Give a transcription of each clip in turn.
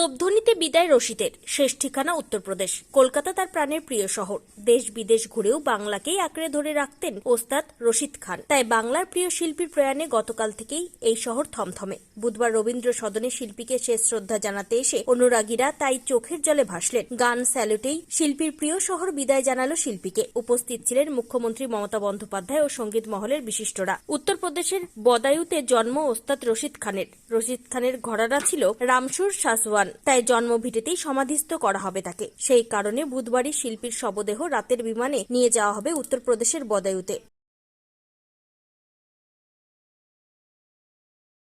তোপধ্বনিতে বিদায় রশিদের। শেষ ঠিকানা উত্তরপ্রদেশ। কলকাতা তার প্রাণের প্রিয় শহর। দেশ বিদেশ ঘুরেও বাংলাকেই আঁকড়ে ধরে রাখতেন ওস্তাদ রশিদ খান। তাই বাংলার প্রিয় শিল্পীর প্রয়াণে গতকাল থেকেই এই শহর থমথমে। বুধবার রবীন্দ্র সদনে শিল্পীকে শেষ শ্রদ্ধা জানাতে এসে অনুরাগীরা তাই চোখের জলে ভাসলেন। গান স্যালুটেই শিল্পীর প্রিয় শহর বিদায় জানালো শিল্পীকে। উপস্থিত ছিলেন মুখ্যমন্ত্রী মমতা বন্দ্যোপাধ্যায় ও সংগীত মহলের বিশিষ্টরা। উত্তরপ্রদেশের বদায়ুতে জন্ম ওস্তাদ রশিদ খানের। রশিদ খানের ঘরানা ছিল রামসুর শাসওয়ান তাই জন্মভিটেতেই সমাধিস্থ করা হবে তাকে। সেই কারণে বুধবারই শিল্পীর শবদেহ রাতের বিমানে নিয়ে যাওয়া হবে উত্তরপ্রদেশের বদায়ুতে।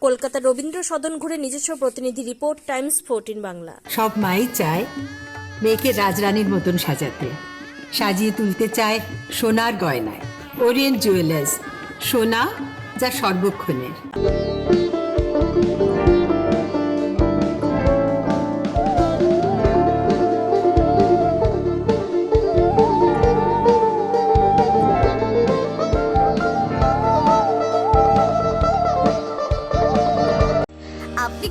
কলকাতা রবীন্দ্র সদন ঘুরে নিজস্ব প্রতিনিধি রিপোর্ট, টাইমস ফোরটিন বাংলা। সব মাই চায় মেয়েকে রাজরানীর মতন সাজাতে। সাজিয়ে তুলতে চায় সোনার গয়নায়। ওরিয়েন্ট জুয়েলার্স, সোনা যা সর্বক্ষণের।